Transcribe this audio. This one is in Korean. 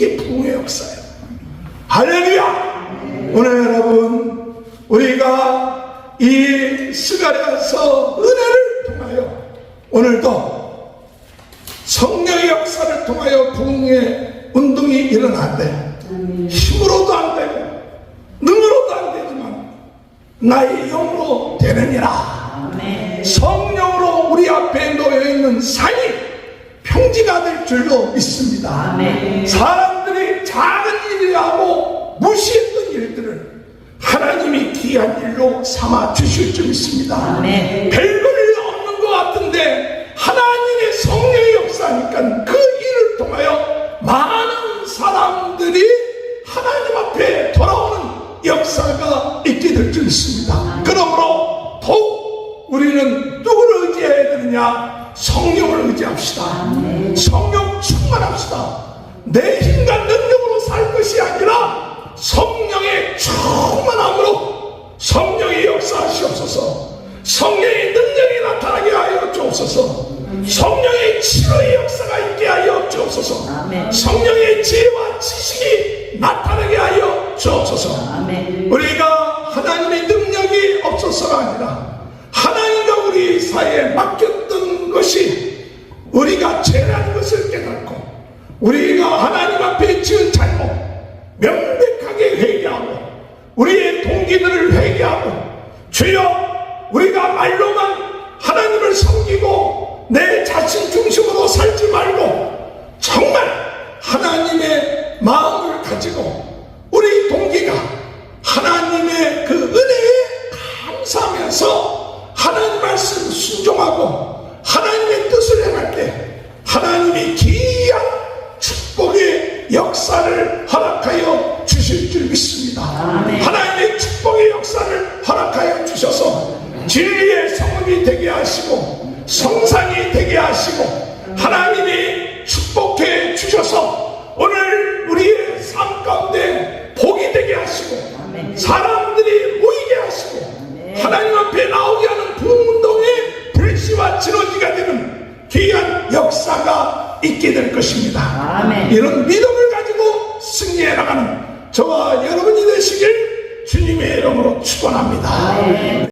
역사예요. 할렐루야! 오늘 여러분, 우리가 이 스가랴서 은혜를 통하여 오늘도 성령의 역사를 통하여 부흥의 운동이 일어난대. 힘으로도 안 되고, 능으로도 안 되지만, 나의 영으로 되느니라. 성령으로 우리 앞에 놓여 있는 산이 평지가 될 줄로 믿습니다. 아멘. 사람들이 작은 일이라고 무시했던 일들을 하나님이 귀한 일로 삼아 주실 줄 믿습니다. 아멘. 별볼일 없는 것 같은데 하나님의 성령의 역사니까 그 일을 통하여 많은 사람들이 하나님 앞에 돌아오는 역사가 있게 될 줄 믿습니다. 그러므로 더욱 우리는 누구를 의지해야 되느냐? 성령을 의지합시다. 성령 충만합시다. 내 힘과 능력으로 살 것이 아니라 성령의 충만함으로 성령의 역사하시옵소서. 성령의 능력이 나타나게 하여 주옵소서. 성령의 치료의 역사가 있게 하여 주옵소서. 아멘. 성령의 지혜와 지식이 나타나게 하여 주옵소서. 아멘. 우리가 하나님의 능력이 없어서가 아니라 하나님과 우리 사이에 맡겼 던 것이 우리가 죄라는 것을 깨닫고 우리가 하나님 앞에 지은 잘못 명백하게 회개하고 우리의 동기들을 회개하고 주여 우리가 말로만 하나님을 섬기고 내 자신 중심으로 살지 말고 정말 하나님의 마음을 가지고 우리 동기가 하나님의 그 은혜에 감사하면서 하나님 말씀 순종하고 역사를 허락하여 주실 줄 믿습니다. 하나님의 축복의 역사를 허락하여 주셔서 진리의 성읍이 되게 하시고 성산이 되게 하시고 하나님이 축복해 주셔서 오늘 우리의 삶 가운데 복이 되게 하시고 사람들이 모이게 하시고 하나님 앞에 나오게 하는 부흥운동의 불씨와 진원지가 되는 귀한 역사가 있게 될 것입니다. 아멘. 이런 믿음을 가지고 승리해 나가는 저와 여러분이 되시길 주님의 이름으로 축원합니다.